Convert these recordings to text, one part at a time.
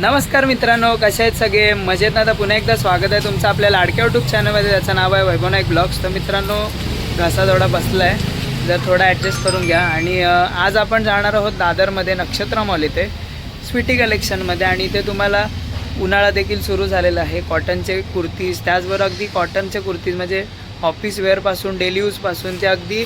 नमस्कार मित्रांनो कसे आहेत सगळे? मजेत ना? तर पुन्हा एकदा स्वागत आहे तुमचं आपल्या लाडक्या युट्यूब चॅनलमध्ये त्याचं नाव आहे वैभव नाईक ब्लॉग्स तर मित्रांनो घसा थोडा बसला आहे जर थोडा ॲडजस्ट करून घ्या. आणि आज आपण जाणार आहोत दादरमध्ये नक्षत्र मॉल इथे स्वीटी कलेक्शनमध्ये आणि इथे तुम्हाला उन्हाळा देखील सुरू झालेला आहे. कॉटनचे कुर्तीज त्याचबरोबर अगदी कॉटनचे कुर्तीज म्हणजे ऑफिस वेअरपासून डेली यूजपासून ते अगदी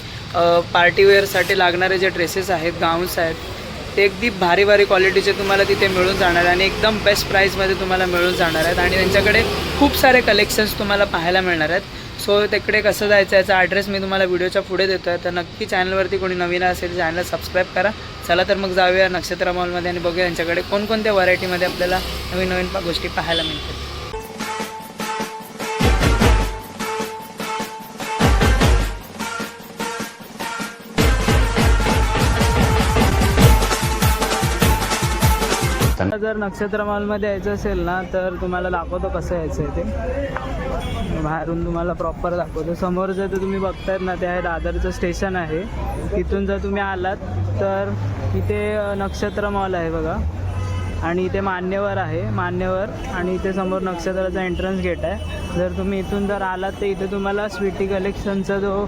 पार्टी वेअरसाठी लागणारे जे ड्रेसेस आहेत गाऊन्स आहेत ते अगदी भारी भारी क्वालिटीचे तुम्हाला तिथे मिळून जाणार आहे आणि एकदम बेस्ट प्राईजमध्ये तुम्हाला मिळून जाणार आहेत. आणि त्यांच्याकडे खूप सारे कलेक्शन्स तुम्हाला पाहायला मिळणार आहेत. सो तिकडे कसं जायचं याचा ॲड्रेस मी तुम्हाला व्हिडिओच्या पुढे देतो आहे. तर नक्की चॅनलवरती कोणी नवीन असेल चॅनल सबस्क्राईब करा. चला तर मग जाऊया नक्षत्र मॉलमध्ये आणि बघूया यांच्याकडे कोणकोणत्या व्हरायटीमध्ये आपल्याला नवीन नवीन गोष्टी पाहायला मिळतात जर नक्षत्र मॉलमध्ये यायचं असेल ना तर तुम्हाला दाखवतो कसं यायचं आहे ते. बाहेरून तुम्हाला प्रॉपर दाखवतो. समोर जर तुम्ही बघतायत ना ते आहे दादरचं स्टेशन आहे. तिथून जर तुम्ही आलात तर इथे नक्षत्र मॉल आहे बघा. आणि इथे मान्यवर आहे मान्यवर. आणि इथे समोर नक्षत्राचा एंट्रन्स गेट आहे. जर तुम्ही इथून जर आलात तर इथे तुम्हाला स्वीटी कलेक्शनचा जो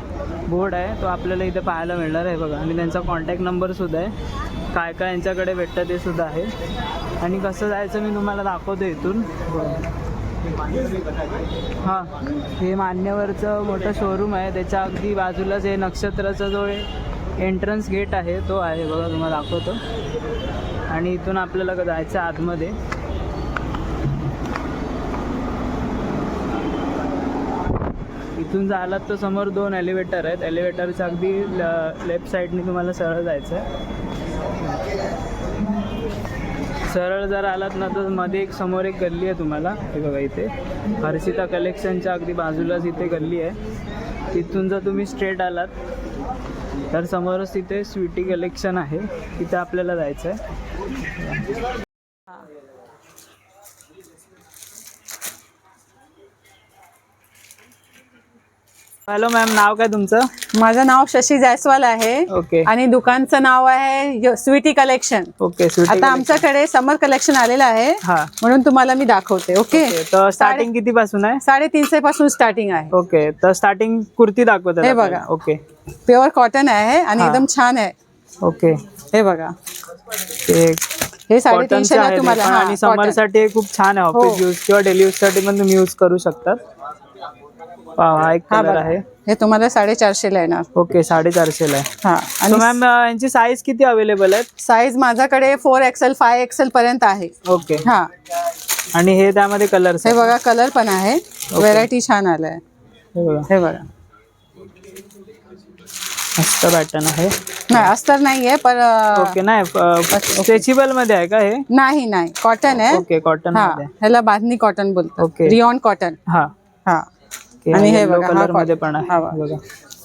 बोर्ड आहे तो आपल्याला इथे पाहायला मिळणार आहे बघा. आणि त्यांचा कॉन्टॅक्ट नंबरसुद्धा आहे. काय काय यांच्याकडे भेटतं ते सुद्धा आहे. आणि कसं जायचं मी तुम्हाला दाखवतो इथून. हां हे मान्यवरचं मोठं शोरूम आहे. त्याच्या अगदी बाजूलाच हे नक्षत्राचा जो एंट्रन्स गेट आहे तो आहे बघा तुम्हाला दाखवतो. आणि इथून आपल्याला जायचं आहे आतमध्ये. इथून जायला तर समोर दोन एलिव्हेटर आहेत. एलिव्हेटरच्या अगदी लेफ्ट साईडने तुम्हाला सरळ जायचं आहे सरळ जर आलात ना तर मध्ये एक समोर एक गल्ली आहे तुम्हाला. हे बघा इथे. हर्षिता कलेक्शनच्या अगदी बाजूलाच इथे गल्ली आहे. तिथून जर तुम्ही स्ट्रेट आलात तर समोरच तिथे स्वीटी कलेक्शन आहे. तिथे आपल्याला जायचं आहे हॅलो मॅम नाव काय तुमचं? माझं नाव शशी जायस्वाल आहे. ओके आणि दुकानचं नाव आहे स्वीटी कलेक्शन. ओके स्वीटी आता आमच्याकडे समर कलेक्शन आलेलं आहे. हा. म्हणून तुम्हाला मी दाखवते ओके ओके तर स्टार्टिंग किती पासून आहे? साडेतीनशे पासून स्टार्टिंग आहे. ओके तर स्टार्टिंग कुर्ती दाखवतात हे आपल्याला. बघा. ओके प्युअर कॉटन आहे आणि हा. एकदम छान आहे. ओके हे बघा. ते हे साडेतीनशे ला तुम्हाला हा, आणि समर cotton. साठी हे खूप छान आहे ऑफिस हो. यूज किंवा डेली यूजसाठी पण तुम्ही यूज करू शकतात. हा एक हा कलर बघा. आहे. हे तुम्हाला साडेचारशे ला येणार. ओके साडेचारशे ला आहे. हा आणि मॅम यांची साईज किती अवेलेबल आहेत? साईज माझ्याकडे फोर एक्सेल फाय एक्सेल पर्यंत आहे. ओके. हा. आणि हे त्यामध्ये कलर्स हे बघा कलर पण आहे. व्हेरायटी छान आलाय. हे बघा. मस्त पॅटर्न आहे. नाही अस्तर नाहीये पण अं, ओके नाही स्ट्रेचेबलमध्ये आहे का हे? नाही नाही. कॉटन आहे. ओके कॉटन हा. मध्ये. ह्याला बांधणी कॉटन बोलतात. ओके. रिऑन कॉटन हा. हा. आणि हे बघा, color मध्ये. पण आहे. बघा.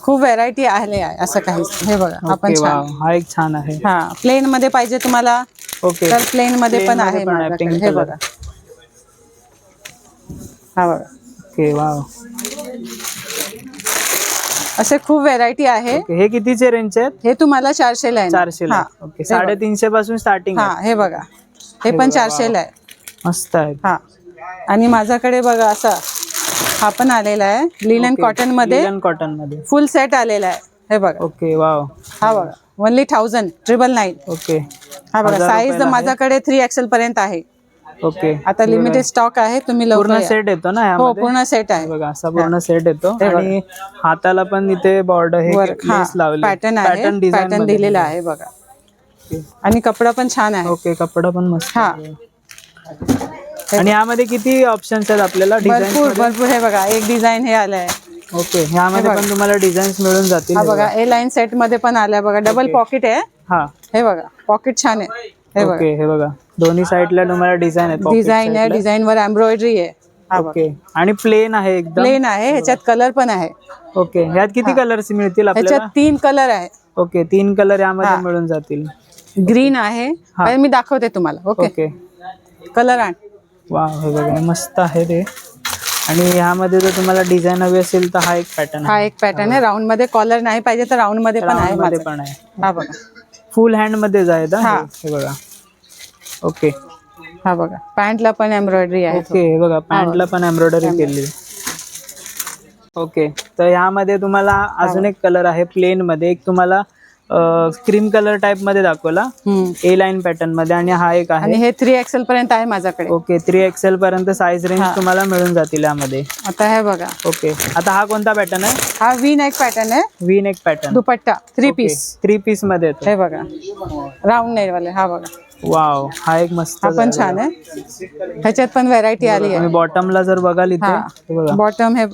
खूप व्हेरायटी आहे आहे असं काही. हे बघा पण ओके वाव छान. हा एक छान आहे. हा प्लेन मध्ये पाहिजे तुम्हाला. ओके. तर प्लेन मध्ये पण आहे माझ्याकडे. हे. बघा. हा बघा. ओके असे खूप व्हेरायटी आहे. ओके हे कितीचे रेंज आहेत? हे तुम्हाला चारशे ला आहे. चारशे ला ओके साडेतीनशे पासून स्टार्टिंग हा हे बघा. हे पण चारशे ला आहे. मस्त आहे. हा. आणि माझ्याकडे बघा असा हा पण आलेला आहे. लिलन कॉटनमध्ये कॉटनमध्ये. फुल सेट आलेला आहे. हे बघा. ओके वाव हा बघा. Only thousand triple nine okay हा बघा साईज. माझ्याकडे थ्री एक्सेल पर्यंत आहे. ओके आता लिमिटेड स्टॉक आहे तुम्ही पूर्ण. सेट येतो ना हो पूर्ण सेट आहे. बघा असा पूर्ण सेट येतो. आणि हाताला पण इथे बॉर्डर पॅटर्न आहे. डिझाईन पॅटर्न दिलेला आहे बघा. आणि कपडा पण छान आहे. ओके कपडा पण मस्त हा. आणि यामध्ये किती ऑप्शन्स आहेत आपल्याला? भरपूर डिझाईन भरपूर. हे बघा एक डिझाईन हे आलंय. ओके ह्यामध्ये पण तुम्हाला डिझाईन्स मिळून जातील हा बघा ए लाईन सेटमध्ये पण आलाय बघा. डबल पॉकेट आहे. हा. हे बघा पॉकेट छान आहे. हे बघा. ओके हे बघा. दोन्ही साईडला तुम्हाला डिझाईन आहेत pocket डिझाईन आहे side ला. डिझाईन वर एम्ब्रॉयडरी आहे. हा बघा. ओके आणि प्लेन आहे एकदम? प्लेन आहे ह्याच्यात कलर पण आहे. ओके ह्यात किती कलर्स मिळतील आपल्याला? ह्याच्यात तीन कलर आहे. ओके तीन कलर यामध्ये मिळून जातील. ग्रीन आहे. मी दाखवते तुम्हाला. ओके ओके कलर आण. वा हे बघा मस्त आहे ते. आणि ह्यामध्ये जर तुम्हाला डिझाईन हवी असेल तर हा एक पॅटर्न हा एक पॅटर्न आहे. राऊंडमध्ये कॉलर नाही पाहिजे तर राऊंडमध्ये पण आहे मध्ये. पण आहे. हा बघा. फुल हँडमध्ये जायचं हा. बघा. ओके हा बघा. पॅन्टला पण एम्ब्रॉयडरी आहे. ओके हे बघा पॅन्टला पण एम्ब्रॉयडरी केली. ओके तर ह्यामध्ये तुम्हाला अजून एक कलर आहे प्लेन मध्ये. एक तुम्हाला क्रीम कलर टाइपमध्ये दाखवला. ए लाईन पॅटर्नमध्ये आणि हा एक आणि आहे हे थ्री एक्सेल पर्यंत आहे माझ्याकडे. ओके थ्री एक्सेल पर्यंत साईज रेंज. तुम्हाला मिळून जातील यामध्ये. आता हे बघा. ओके आता हा कोणता पॅटर्न आहे? हा वी नेक पॅटर्न आहे. V neck pattern dupatta. Three piece three पीसमध्ये हे बघा. राऊंड नेक वाले. हा बघा. वाव हा एक मस्त हा पण छान आहे. ह्याच्यात पण व्हरायटी आली आहे. बॉटमला जर बघाल इथे बॉटम हे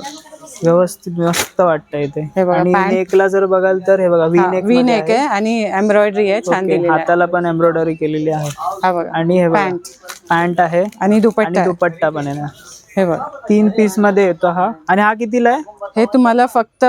व्यवस्थित मस्त वाटतं इथे हे बघा, आणि pant. नेकला जर बघाल तर हे बघा व्ही नेक वी नेक आहे आणि एम्ब्रॉयडरी आहे छान दिलेली आहे. हाताला पण एम्ब्रॉयडरी केलेली आहे. हा बघा आणि हे बघा पॅन्ट पॅन्ट आहे आणि आणि दुपट्टा आहे. दुपट्टा पण आहे ना. हे बघा. तीन पीसमध्ये येतो हा. आणि हा कितीला आहे? हे तुम्हाला फक्त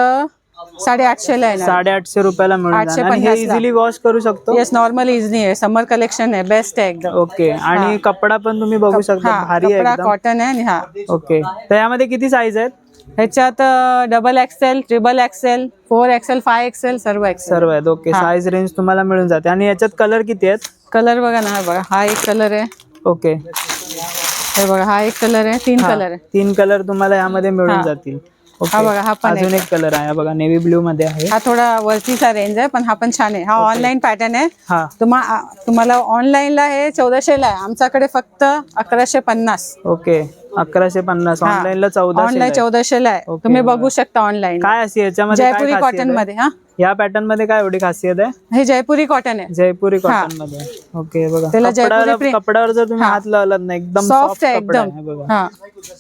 साडेआठशे ला आहे साडेआठशे रुपयाला मिळून आठशे जाणार आणि हे पन्नासला. इझिली वॉश करू शकतो? येस नॉर्मल इझनी आहे. समर कलेक्शन आहे. बेस्ट आहे एकदम. ओके आणि कपडा पण तुम्ही बघू शकता. हा भारी आहे कपडा एकदम. कॉटन आहे आणि हा. ओके तर यामध्ये किती साईज आहेत? ह्याच्यात double XL triple XL four XL five XL सर्व एक्सेल सर्व आहेत. ओके हा. साईज रेंज तुम्हाला मिळून जाते. आणि याच्यात कलर किती आहेत? कलर बघा ना हा बघा हा एक कलर आहे. ओके हे बघा हा एक कलर आहे तीन हा. कलर आहे. तीन कलर तुम्हाला यामध्ये मिळून हा. जातील. हा बघा, हा पण अजून एक कलर आहे. हा बघा नेव्ही ब्ल्यू मध्ये आहे. हा थोडा वरतीचा रेंज आहे पण हा पण छान आहे. हा ऑनलाईन पॅटर्न आहे. हा. तुम्हा आ- तुम्हाला ऑनलाईनला हे चौदाशे ला आहे. आमच्याकडे फक्त अकराशे पन्नास. ओके अकराशे पन्नास. हा. ऑनलाईनला चौदा ऑनलाईन चौदाशे ला आहे. ओके, तुम्ही बघा. शकता ऑनलाईन काय अशी याच्यामध्ये काय जयपुरी खासियत कॉटन आहे? मध्ये हा? या पॅटर्नमध्ये काय एवढी खासियत आहे? हे जयपुरी कॉटन आहे. जयपुरी कॉटनमध्ये. ओके बघा. त्याला जयपुरी कपड्यावर print- कपड्यावर जर तुम्ही हा. हात लावलात ना एकदम सॉफ्ट आहे कपडा एकदम. बघा. हा.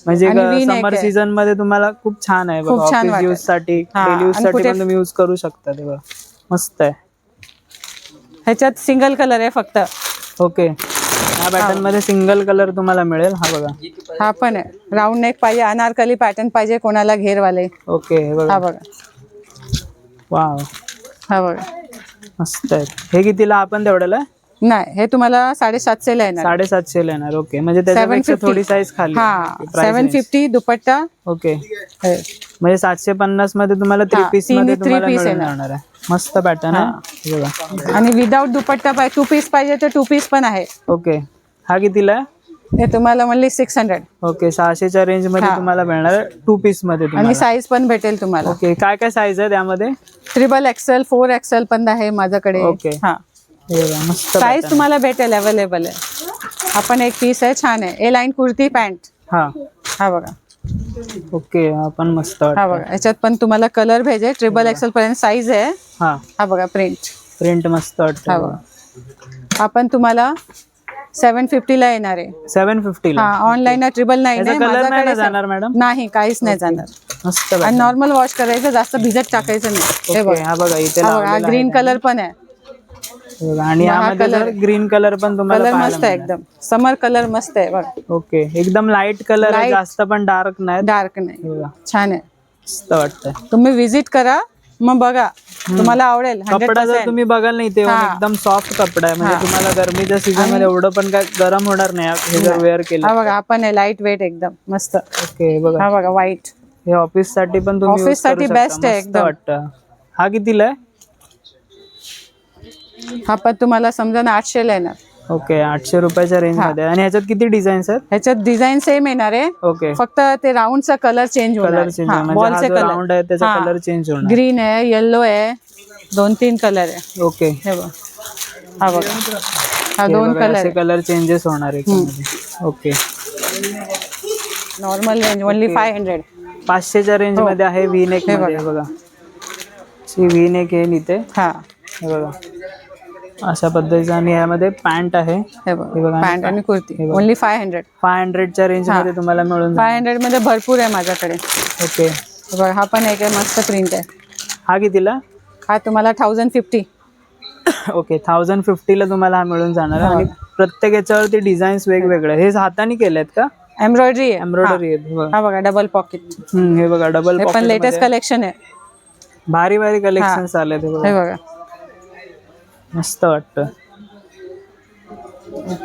म्हणजे आणि V-neck समर आहे. सीझनमध्ये तुम्हाला खूप छान आहे बघा. खूप छान ऑफिस वाटेल. यूजसाठी हा, डेली यूज आणि साठी कुठे- पण तुम्ही यूज करू शकता ते बघा. मस्त आहे. ह्याच्यात सिंगल कलर आहे फक्त. ओके या पॅटर्नमध्ये सिंगल कलर तुम्हाला मिळेल. हा बघा. हा पण आहे. राऊंड नेक पाहिजे अनारकली पॅटर्न पाहिजे कोणाला घेरवाले. ओके हे बघा. हा बघा. वाव. हा बघा. मस्त आहे. हे कितीला आपण तेवढ्याला? नाही हे तुम्हाला साडेसातशे ला येणार. साडेसातशे ला येणार ओके. म्हणजे त्याच्यापेक्षा 750. थोडी साईज खाली. हा Price seven. Fifty dupatta. Okay. हे. म्हणजे सातशे पन्नासमध्ये तुम्हाला थ्री हा, पीसमध्ये तुम्हाला piece मिळून येणार. जाणार आहे. मस्त पॅटर्न आहे. हे. बघा. आणि विदाऊट दुपट्टा पाहिजे टू पीस पाहिजे तर टू पीस पण आहे. ओके. हा कितीला आहे? हे तुम्हाला म्हणली सिक्स हंड्रेड ओके सहाशेच्या रेंजमध्ये हा. तुम्हाला मिळणार टू पीसमध्ये आणि तुम्हाला. साईज पण भेटेल तुम्हाला. ओके काय काय साईज आहे त्यामध्ये? ट्रिबल एक्सेल फोर एक्सेल पण आहे माझ्याकडे. ओके. हा. हे बघा, मस्त साईज pattern. तुम्हाला भेटेल अवेलेबल आहे. हा पण एक पीस आहे छान आहे. ए लाईन कुर्ती पॅन्ट हा. हा बघा. ओके हा पण मस्त हा बघा. याच्यात पण तुम्हाला कलर भेटेल ट्रिबल एक्सेल पर्यंत साईज आहे. हा. हा बघा प्रिंट प्रिंट मस्त हा वाटतं बघा. हा पण तुम्हाला सेवन ला येणार आहे. सेवन फिफ्टीला हा ऑनलाईन ट्रिबल याचा कलर नाही ना माझ्याकडे जाणार मॅडम नाही काहीच नाही जाणार. मस्त आणि pattern. नॉर्मल वॉश करायचं जास्त भिजत टाकायचं नाही. हे ओके, बघा. हा बघा इथे हा बघा हा लावलेला आहे ग्रीन कलर पण आहे. हे बघा, आणि हा यामध्ये color जर ग्रीन कलर पण तुम्हाला कलर मस्त आहे. एकदम. समर कलर मस्त आहे बघा. ओके एकदम लाइट कलर आहे Light. जास्त पण डार्क नाही. डार्क नाही. हे बघा, छान आहे. मस्त वाटतंय. तुम्ही विजिट करा. मग बघा तुम्हाला आवडेल कपडा जर 100%. तुम्ही बघाल नाही तेव्हा हा. एकदम सॉफ्ट कपडा आहे. म्हणजे. तुम्हाला गरमीच्या सीझनमध्ये एवढं पण काय गरम होणार नाही हे जर वेअर केलं हा बघा हा पण आहे लाइट वेट एकदम मस्त. ओके बघा. हा बघा व्हाईट हे ऑफिससाठी पण तुम्ही Office करू साठी best आहे एकदम. वाटतं. हा कितीला आहे? हा पण तुम्हाला समजा ना आठशे येणार ओके आठशे रुपयाच्या रेंजमध्ये आणि ह्याच्यात किती डिझाईन्स आहेत? ह्याच्यात डिझाईन सेम येणार आहे. ओके. फक्त ते राऊंडचा कलर चेंज कलर होणार. चेंज हा, हा बॉलचे राऊंड आहे त्याचा हा. कलर चेंज होणार. ग्रीन आहे येल्लो आहे दोन तीन कलर आहे. ओके. हे बघ. हा बघा. हा हे दोन कलर कलर चेंजेस होणार आहे. Okay. Normal range only five hundred पाचशेच्या रेंजमध्ये आहे व्ही नेक हे हे बघा. व्ही नेक आहे इथे. हा. हे बघा. अशा पद्धतीचं आणि यामध्ये पॅन्ट आहे. हे बघा पॅन्ट आणि kurti. Only five hundred five हंड्रेडच्या रेंजमध्ये तुम्हाला मिळून फाय हंड्रेडमध्ये भरपूर आहे माझ्याकडे. ओके. हे बघा हा पण एक मस्त प्रिंट आहे. हा कितीला? हा तुम्हाला थाउजंड फिफ्टी ओके थाउजंड फिफ्टीला तुम्हाला हा मिळून जाणार आणि प्रत्येक याच्यावरती डिझाईन्स वेगवेगळे हे हाताने केलेत का? एम्ब्रॉयडरी आहे. एम्ब्रॉयडरी आहेत. हे बघा. डबल पॉकेट हे बघा डबल पण लेटेस्ट कलेक्शन आहे. भारी भारी कलेक्शन आले हे बघा. मस्त वाटतं.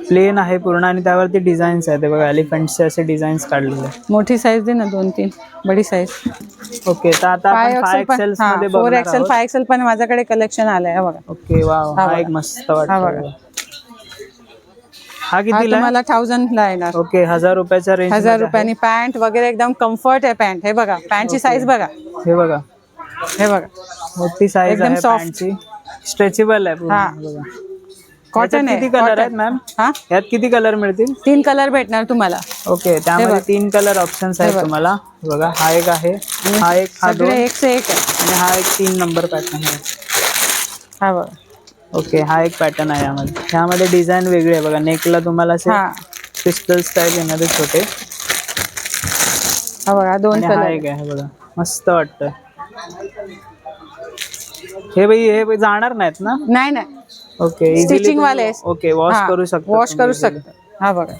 प्लेन आहे पूर्ण आणि त्यावरती डिझाईन्स आहेत. बघा एलिफंटचे असे डिझाईन्स काढलेले मोठी साईज दे ना दोन तीन. बडी साईज ओके तर आता आपण फोर एक्सेल. फाय एक्सेल पण माझ्याकडे कलेक्शन आलंय बघा. ओके वाव हा बघा. एक मस्त हा वाटतं. हा आहे? तुम्हाला थाउजंड ला येणार. ओके हजार रुपयाच्या रेंज हजार रुपयानी पॅन्ट वगैरे एकदम कम्फर्ट आहे पॅन्ट हे बघा पॅन्टची साईज बघा. हे बघा. हे बघा. मोठी साईज एकदम. पॅन्टची स्ट्रेचेबल आहे पूर्ण. हा. बघा. कॉटन याच्यात आहे. किती कलर आहेत cotton. मॅम हा? यात किती कलर मिळतील? तीन कलर भेटणार तुम्हाला. ओके त्यामध्ये बघ. तीन कलर ऑप्शन्स आहेत बघ. तुम्हाला. बघा हा एक आहे हा एक हा दोन सगळे एक से एक आहे. आणि हा एक तीन नंबर पॅटर्न आहे. हा बघा. ओके हा एक पॅटर्न आहे यामध्ये. ह्यामध्ये डिझाईन वेगळी आहे बघा. नेकला तुम्हाला असे हा. पिस्टल स्टाईल येणारे छोटे. हा बघा दोन आणि हा कलर एक आहे. बघा. मस्त वाटतं हे बाई हे बाई जाणार नाहीत ना? नाही नाही. ओके Stitching वाले. ओके वॉश करू शकतो वॉश करू शकता. हा बघा.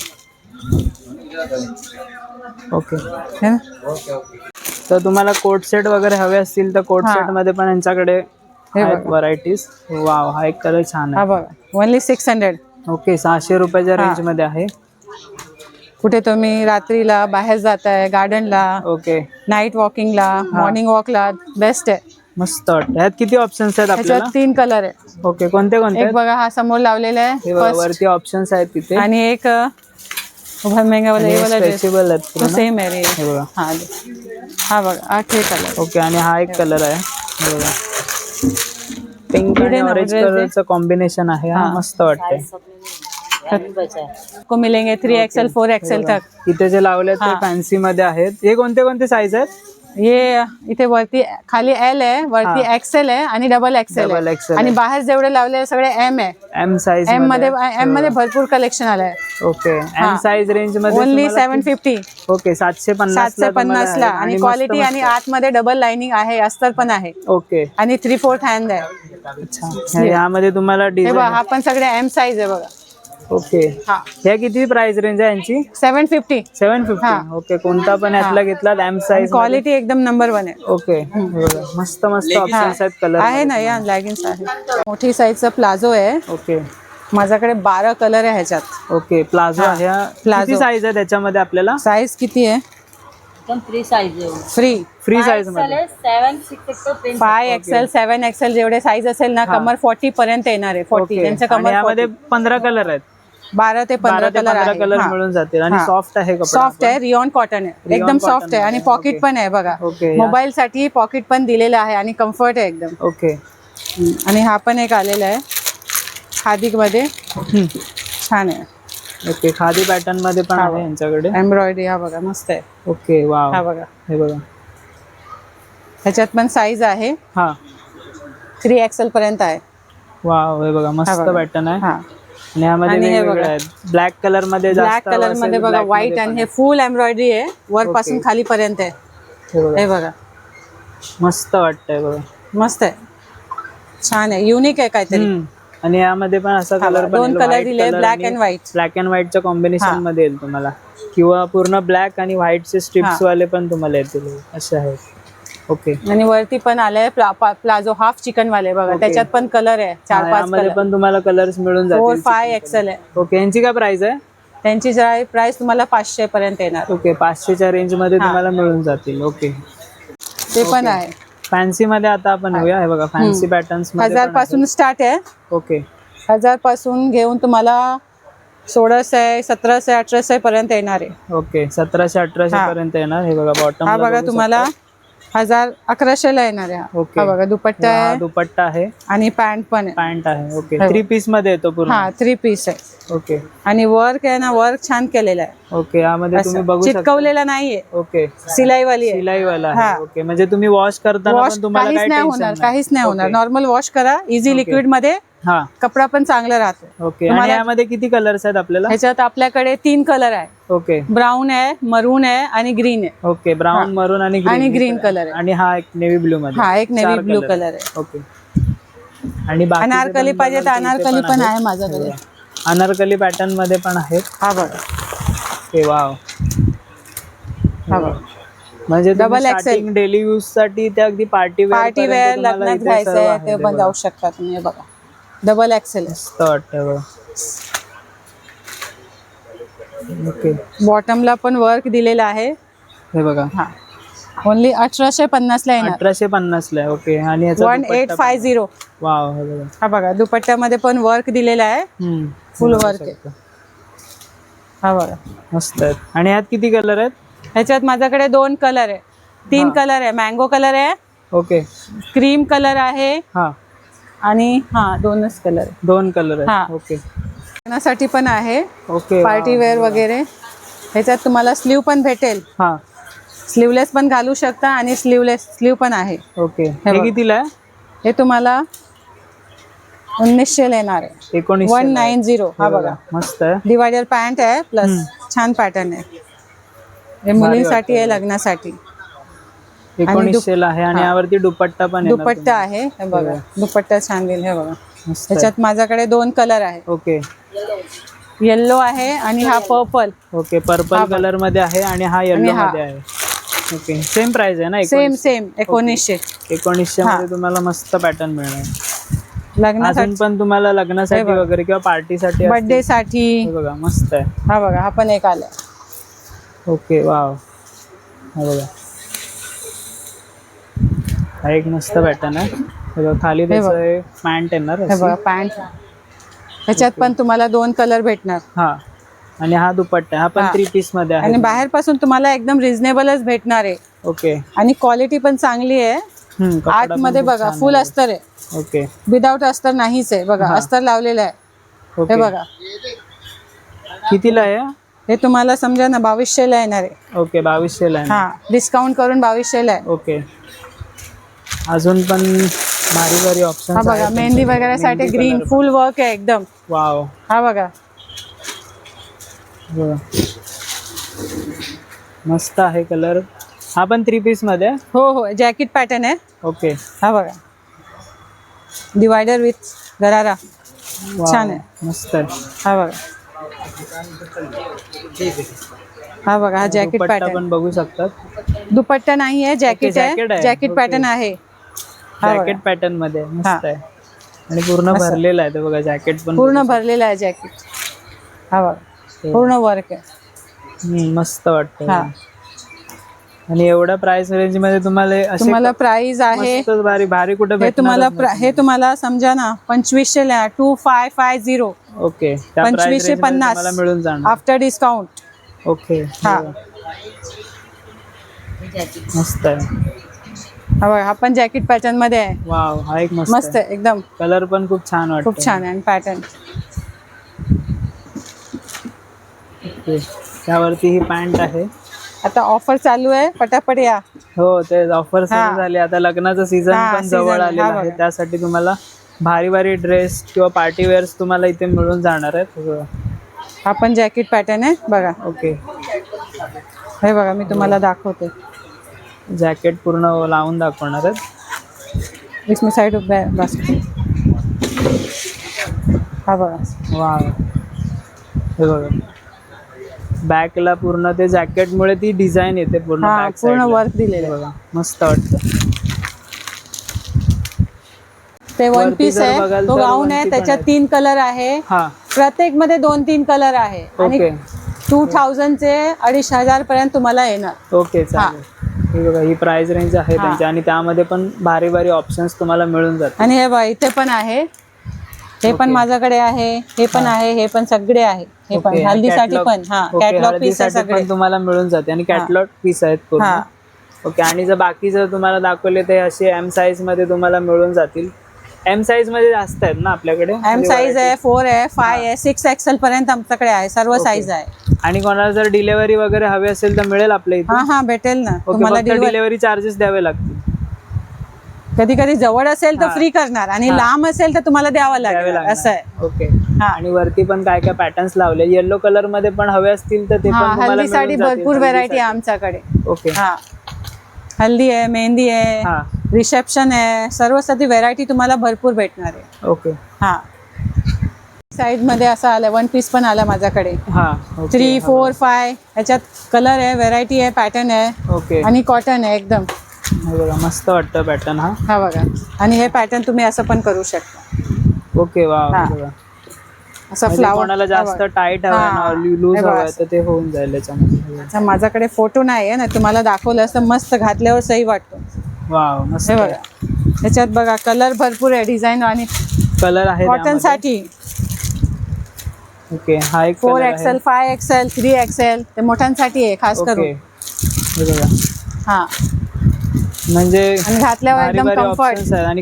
ओके हे ना? तर तुम्हाला कोट सेट वगैरे हवे असतील तर कोट हा. सेटमध्ये पण यांच्याकडे हे बघा. व्हरायटीज वाव हा एक कलर छान हा आहे बघा. ओनली सिक्स हंड्रेड ओके सहाशे रुपयाच्या हा. रेंजमध्ये आहे. कुठे तुम्ही रात्रीला बाहेर जाताय गार्डनला ओके नाईट वॉकिंगला मॉर्निंग वॉकला बेस्ट आहे. मस्त वाटतं. ह्यात किती ऑप्शन्स आहेत आपल्याला? त्याच्यात तीन कलर आहे ओके कोणते कोणते एक आहेत? बघा हा समोर लावलेला आहे. बघा, first. वरती ऑप्शन्स आहेत तिथे. आणि एक अ, उभा मेंगा वाला हे वाला ड्रेस स्ट्रेचेबल आहेत तो पूर्ण. सेम आहे रे हे बघा. हा दे. हा बघा आठ हे कलर ओके आणि हा एक कलर आहे. हे बघा. पिंक आणि ना, ऑरेंज dress. कलरचं कॉम्बिनेशन आहे हा मस्त वाटतंय. को मिलेंगे थ्री एक्सएल फोर एक्सएल तक. इथे जे लावले ते. फॅन्सी मध्ये आहेत. हे कोणते कोणते साईज आहेत? ये इथे वरती खाली एल आहे वरती एक्सेल आहे आणि डबल एक्सेल XL आणि. बाहेर जेवढे लावले सगळे एम आहे. एम साईज एममध्ये एममध्ये भरपूर कलेक्शन आलंय. ओके एम साईज रेंजमध्ये ओनली सेवन फिफ्टी ओके सातशे पन्नास सातशे पन्नास ला आणि क्वालिटी आणि आतमध्ये डबल लाइनिंग आहे अस्तर पण आहे. ओके आणि थ्री फोर्थ हँड आहे. अच्छा. यामध्ये तुम्हाला हे हा पण सगळे एम साईज आहे बघा. ओके. हा. ह्या किती प्राइस रेंज आहे यांची? सेवन फिफ्टी सेवन हा. फिफ्टी ओके कोणता पण यातला घेतला एम साईज क्वालिटी एकदम नंबर वन आहे. ओके. मस्त मस्त ऑप्शन्स आहेत कलर आहे ना या लेगिन्स आहे. मोठी साईजचा प्लाझो आहे. ओके. माझ्याकडे बारा कलर आहे ह्याच्यात. ओके प्लाझो आहे हा. किती साईज आहे त्याच्यामध्ये आपल्याला? साईज किती आहे? एकदम free size free free size five XL seven XL जेवढे साईज असेल ना कमर फोर्टी पर्यंत येणार आहे फोर्टी ओके. त्यांचं आणि कमर यामध्ये पंधरा कलर आहेत. बारा ते पंधरा कलर मिळून जातील आणि. सॉफ्ट आहे कपडा सॉफ्ट आहे रिओन कॉटन आहे. एकदम सॉफ्ट आहे आणि पॉकेट. पण आहे बघा. मोबाईल साठी पॉकेट पण दिलेलं आहे आणि कम्फर्ट आहे एकदम. ओके आणि हा पण एक आलेला आहे. खादिकमध्ये. छान आहे. ओके खादी पॅटर्नमध्ये पण आहे. यांच्याकडे. एम्ब्रॉयडरी हा बघा. मस्त आहे. ओके वाव हा बघा. हे बघा. ह्याच्यात पण साईज आहे. हा. थ्री एक्सेल पर्यंत आहे. वाव हे बघा. मस्त. पॅटर्न आहे. हा. आणि यामध्ये हे वेगवेगळे. आहेत ब्लॅक कलरमध्ये ब्लॅक कलरमध्ये बघा व्हाईट आणि हे फुल एम्ब्रॉयडरी आहे वर Okay. पासून खाली पर्यंत आहे हे बघा. मस्त वाटतंय बघा मस्त आहे छान आहे युनिक आहे काहीतरी हम्म. आणि यामध्ये पण असा हा कलर दोन color दिले, black and white. Black and व्हाईटच्या हा. कॉम्बिनेशनमध्ये येईल तुम्हाला किंवा पूर्ण ब्लॅक आणि व्हाईटचे स्ट्रिप्स हा. वाले पण तुम्हाला येतील असे आहेत ओके. आणि वरती पण आलंय प्ला- प्लाझो हाफ चिकन वाले बघा. त्याच्यात पण कलर आहे. चार पाच कलर पण तुम्हाला कलर्स मिळून फोर जातील फाय एक्सेल आहे. ओके यांची काय प्राइस आहे? त्यांची प्राइस तुम्हाला पाचशे पर्यंत येणार. ओके पाचशेच्या रेंजमध्ये. तुम्हाला मिळून जातील. ओके. ते पण आहे. फॅन्सी मध्ये आता आपण येऊया. हे बघा फॅन्सी पॅटर्न्स हजारपासून स्टार्ट आहे. ओके. हजारपासून घेऊन तुम्हाला सोळाशे सतराशे अठराशे पर्यंत येणार आहे. ओके सतराशे अठराशे. पर्यंत येणार. हे बघा बॉटम हा बघा तुम्हाला हजार अकराशे ला येणार आहे हा. हा बघा दुपट्टा आहे. दुपट्टा आहे. आणि पॅन्ट पण आहे. पॅन्ट आहे ओके. हो. थ्री पीसमध्ये येतो पूर्ण? हा थ्री पीस आहे. ओके. आणि वर्क आहे ना वर्क छान केलेलं आहे. ओके यामध्ये तुम्ही बघू चिटकवलेला नाहीये. ओके. सिलाईवाली आहे. सिलाई वाला हा. आहे ओके म्हणजे तुम्ही वॉश करताना वॉश काहीच काही नाही होणार काहीच नाही होणार. नॉर्मल वॉश करा इझी लिक्विडमध्ये हा. कपडा पण चांगला राहतो. ओके. आणि तुम्हाला- यामध्ये किती कलर्स आहेत आपल्याला? ह्याच्यात आपल्याकडे तीन कलर आहे. ओके. ब्राऊन आहे मरून आहे आणि ग्रीन आहे. ओके. ब्राऊन मरून आणि ग्रीन आणि ग्रीन कलर आहे. आणि हा एक नेव्ही ब्लू मध्ये. हा एक नेव्ही ब्लू कलर आहे. ओके. आणि बाकीचे अनारकली पण पाहिजे तर बघाल तर इथे अनारकली पण आहेत. आहे माझ्याकडे. अनारकली पॅटर्नमध्ये पण आहेत. हा बघा. हे वाव. हा बघा. म्हणजे Double XL. डेली यूजसाठी ते अगदी पार्टी पार्टी वेअर लग्नात घ्यायचंय ते पण जाऊ शकता तुम्ही हे बघा. डबल एक्सेल मस्त वाटतंय बघा ओके बॉटमला पण वर्क दिलेलं आहे. हे बघा. हा. ओनली अठराशे पन्नास ला येणार. अठराशे पन्नास ला आहे ओके आणि याचा one eight five zero wow हे बघा. हा बघा दुपट्ट्यामध्ये पण वर्क दिलेला आहे. हम्म. फुल वर्क आहे. हा बघा. मस्त आहेत. आणि ह्यात किती कलर आहेत? ह्याच्यात माझ्याकडे दोन कलर आहे. तीन हा. कलर आहे. मँगो कलर आहे. ओके क्रीम कलर आहे. हा. आणि हा दोनच कलर दोन कलर हा. ओके लग्नासाठी पण आहे. ओके पार्टी वेअर वगैरे. ह्याच्यात तुम्हाला स्लीव पण भेटेल. हा. स्लीवलेस पण घालू शकता आणि स्लीवलेस स्लीव पण आहे. ओके हे हे बघ. कितीला आहे? हे तुम्हाला उन्नीसशे येणार आहे. एकोणीस वन नाईन झिरो हा बघा. मस्त आहे. डिवायडर पॅन्ट आहे प्लस छान पॅटर्न आहे. हे मुलींसाठी आहे लग्नासाठी. एकोणीसशे ला आहे आणि हा. यावरती दुपट्टा पण दुपट्टा आहे हे बघा. दुपट्टा छान दिल हे बघा. आहे. त्याच्यात माझ्याकडे दोन कलर आहे ओके. येल्लो आहे आणि हा पर्पल ओके पर्पल कलरमध्ये आहे आणि हा येलो हा. मध्ये आहे. ओके. सेम प्राइस आहे ना सेम सेम एकोणीसशे. एकोणीसशे मध्ये तुम्हाला मस्त पॅटर्न मिळणार. लग्नासाठी पण तुम्हाला लग्नासाठी हे. वगैरे किंवा पार्टीसाठी बर्थडे साठी. हे बघा मस्त आहे. हा बघा हा पण एक आलाय. Okay wow. हा बघा. हा एक मस्त पॅटर्न आहे. खाली. त्याचं पॅन्ट येणार हे. बघा पॅन्ट. ह्याच्यात पण तुम्हाला दोन कलर भेटणार. हा. आणि हा दुपट्टा हा पण हा. थ्री पीसमध्ये आणि आहे. बाहेर पासून तुम्हाला एकदम रिझनेबलच भेटणार आहे. ओके. आणि क्वालिटी पण चांगली आहे. हम्म, कपडा पण आतमध्ये खूप बघा छान फुल आहे. अस्तर आहे. ओके. विदाऊट अस्तर नाहीच आहे. बघा हा. अस्तर लावलेलं आहे. हे ओके. बघा. कितीला आहे? हे तुम्हाला समजा ना बावीसशेला येणार आहे. ओके बावीसशेला आहे. हा डिस्काउंट करून बावीसशेला आहे. ओके. अजून पण भारी भारी ऑप्शन हा बघा मेहंदी वगैरे साठी ग्रीन फुल वर्क आहे एकदम. वाव हा बघा. बघा. मस्त आहे कलर हा पण थ्री पीस मध्ये? हो हो जॅकेट पॅटर्न आहे. ओके हा बघा. डिवायडर विथ गरारा छान आहे. मस्त आहे. हा बघा. हा बघा हा जॅकेट पॅटर्न पण बघू शकतात. दुपट्टा नाही आहे जॅकेट आहे. जॅकेट पॅटर्न आहे. हा जॅकेट. पॅटर्नमध्ये. मस्त. आहे. आणि पूर्ण. भरलेलं आहे बघा जॅकेट पण पूर्ण भरलेला आहे जॅकेट हा बघा. पूर्ण वर्क आहे. मस्त वाटतं. आणि एवढ्या प्राइस रेंजमध्ये तुम्हाला तुम्हाला प्राइस आहे. भारी भारी कुठे हे तुम्हाला हे तुम्हाला समजा ना पंचवीसशे ला two five five zero okay पंचवीसशे पन्नास. मिळून जाणार. आफ्टर डिस्काउंट ओके हा. मस्त आहे. हा बघा हा पण जॅकेट पॅटर्नमध्ये आहे. वाव हा एक मस्त मस्त आहे. एकदम. कलर पण खूप छान वाटतो खूप छान आहे पॅटर्न ओके. त्यावरती ही पॅन्ट आहे. आता ऑफर चालू आहे पटापट या. हो ते ऑफर हा. सुरू झाली. आता लग्नाचं सीझन हा, पण जवळ आलेलं हा आहे. बघा. त्यासाठी तुम्हाला भारी भारी ड्रेस किंवा पार्टी वेअर्स तुम्हाला इथे मिळून जाणार आहेत. हा. पण जॅकेट पॅटर्न आहे बघा. ओके. हे बघा मी तुम्हाला दाखवते. जॅकेट पूर्ण लावून दाखवणार आहेत. विथ मी साईड हा बघा. वा. हे बघा. बॅकला पूर्ण ते जॅकेटमुळे ती डिझाईन येते पूर्ण हा, पूर्ण work दिलेलं. बघा. मस्त वाटतं. ते वन पीस आहे. तो गाऊन आहे त्याच्यात. तीन कलर आहे. हा. प्रत्येकमध्ये दोन तीन कलर आहे. आणि टू थाउजंडचे अडीच हजार पर्यंत तुम्हाला येणार. ओके चालेल. हे बघा ही प्राइस रेंज आहे हा. त्यांची आणि त्यामध्ये पण भारी भारी ऑप्शन्स तुम्हाला मिळून जातात आणि हे बघा इथे पण आहे. हे पण. माझ्याकडे आहे. हे पण आहे हे पण सगळे आहे. हे पण हल्दीसाठी catalog- पण हा कॅटलॉग पीस आहे हळदीसाठी सगळे. पण तुम्हाला मिळून जाते. आणि कॅटलॉग पीस आहेत पूर्ण. हा. ओके आणि जर बाकी जर तुम्हाला दाखवले ते असे एम साईजमध्ये तुम्हाला मिळून जातील. एम साईजमध्ये जास्त आहेत ना आपल्याकडे एम म्हणजे साईज आहे. फोर आहे फाय आहे सिक्स एक्सेल पर्यंत आमच्याकडे आहे सर्व. साईज आहे आणि कोणाला जर डिलेव्हरी वगैरे हवी असेल तर मिळेल आपल्या इथे हा हा भेटेल ना तुम्हाला डिलिव्हरी चार्जेस द्यावे लागतील कधी कधी जवळ असेल तर. फ्री करणार आणि. लांब असेल तर तुम्हाला द्यावं लागेल असं आहे ओके हा. आणि वरती पण काय काय पॅटर्न्स लावले येलो कलरमध्ये पण हवे असतील तर ते पण जातील. भरपूर व्हेरायटी आहे. आमच्याकडे ओके हा हल्दी आहे मेहंदी आहे रिसेप्शन आहे सर्वसाठी व्हेरायटी तुम्हाला भरपूर भेटणार आहे. ओके हा. साईडमध्ये असं आलं वन पीस पण आला माझ्याकडे. हा ओके. थ्री हा, फोर फाय ह्याच्यात कलर आहे व्हेरायटी आहे पॅटर्न आहे. ओके आणि कॉटन आहे एकदम. हे बघा मस्त वाटतं पॅटर्न हा. हा बघा. आणि हे पॅटर्न तुम्ही असं पण करू शकता. ओके वा हा. बघा. असं म्हणजे फ्लावर कोणाला जास्त टाईट लूज. तर ते होऊन जाईल याच्यामध्ये. अच्छा माझ्याकडे फोटो नाही आहे ना तुम्हाला दाखवलं असं मस्त घातल्यावर सही वाटतो. वाव मस्त बघा. त्याच्यात बघा कलर भरपूर आहे डिझाईन आणि कलर आहे कॉटनसाठी. ओके हा एक four. XL five XL three XL ते मोठ्यांसाठी आहे खास करून. हे हा. म्हणजे घातल्यावर एकदम कम्फर्ट आणि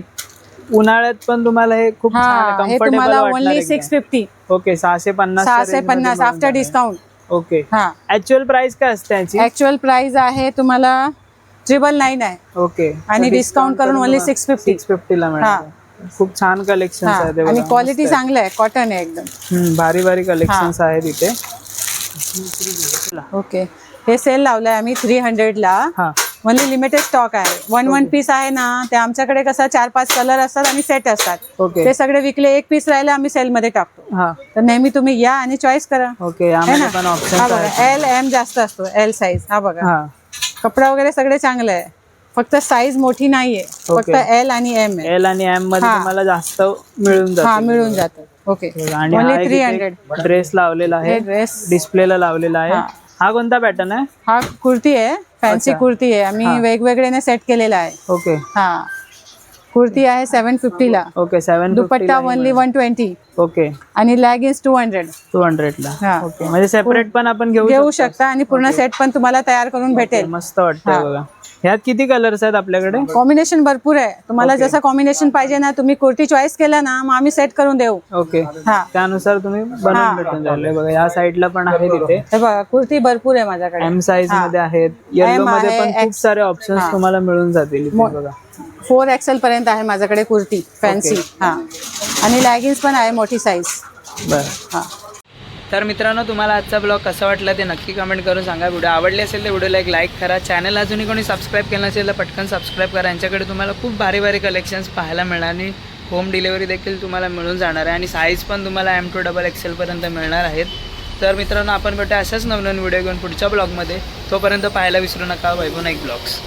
उन्हाळ्यात पण तुम्हाला हे खूप हा हे तुम्हाला ओनली सिक्स फिफ्टी ओके सहाशे पन्नास सहाशे पन्नास आफ्टर डिस्काउंट ओके हा. ऍक्च्युअल प्राइस काय असते याची? ऍक्च्युअल प्राइस आहे तुम्हाला ट्रिपल नाईन आहे. ओके आणि discount करून only 650. सिक्स फिफ्टीला मिळतं खूप छान कलेक्शन आहे आणि. क्वालिटी चांगलं आहे कॉटन आहे एकदम. भारी भारी कलेक्शन आहेत इथे. ओके हे सेल लावलंय आम्ही थ्री हंड्रेडला हा. ओनली लिमिटेड स्टॉक आहे. वन वन पीस आहे ना ते आमच्याकडे कसं चार पाच कलर असतात आणि सेट असतात. ओके ते सगळे विकले एक पीस राहिले आम्ही सेलमध्ये टाकतो. हा. तर नेहमी तुम्ही या आणि चॉईस करा. ओके है ना? पण हा ऑप्शन बघा एल एम जास्त असतो एल साईज हा बघा. हा. कपडा वगैरे सगळे चांगले आहे. फक्त साईज मोठी नाहीये. फक्त एल आणि एम आहे. एल आणि एममध्ये हा. तुम्हाला जास्त मिळून हा जाते मिळून जातं. ओके आणि ओनली थ्री हंड्रेड ड्रेस लावलेला हे आहे ड्रेस डिस्प्लेला लावलेला आहे. हा. हा कोणता पॅटर्न आहे? हा कुर्ती आहे. फॅन्सी. कुर्ती आहे. आम्ही वेगवेगळ्याने सेट केलेला आहे. ओके हा. कुर्ती आहे seven फिफ्टीला okay seven dupatta only one twenty okay आणि लेगिन्स टू हंड्रेड टू हंड्रेडला हा. ओके म्हणजे सेपरेट पण आपण घेऊ घेऊ शकता. आणि पूर्ण सेट पण तुम्हाला तयार करून भेटेल. मस्त वाटतंय हा. बघा. ह्यात किती कलर्स आहेत आपल्याकडे? कॉम्बिनेशन भरपूर आहे. तुम्हाला जसं कॉम्बिनेशन पाहिजे ना तुम्ही कुर्ती चॉईस केला ना मग आम्ही सेट करून देऊ. ओके हा. त्यानुसार तुम्ही बनवून भेटून बघा या साईडला पण आहे तिथे. हे बघा कुर्ती भरपूर आहे माझ्याकडे. एम साईजमध्ये आहेत. आहे, पण खूप X. सारे ऑप्शन्स तुम्हाला मिळून जातील इथे बघा. फोर एक्सेल पर्यंत आहे माझ्याकडे कुर्ती फॅन्सी हा. आणि लॅगिन्स पण आहे मोठी साईज बर. हा. तर मित्रांनो तुम्हाला आजचा ब्लॉग कसा वाटला ते नक्की कमेंट करून सांगा. व्हिडिओ आवडले असेल तर व्हिडिओला एक लाईक करा. चॅनल अजूनही कोणी सबस्क्राईब केलं नसेल तर पटकन सबस्क्राईब करा. यांच्याकडे तुम्हाला खूप भारी भारी कलेक्शन्स पाहायला मिळणार आणि होम डिलेवरी देखील तुम्हाला मिळून जाणार आहे. आणि साईज पण तुम्हाला एम टू डबल एक्सेलपर्यंत मिळणार आहेत. तर मित्रांनो आपण भेटू अशाच नवनवीन व्हिडिओ घेऊन पुढच्या ब्लॉगमध्ये. तोपर्यंत पाहायला विसरू नका. वैभव नाईक ब्लॉग्स.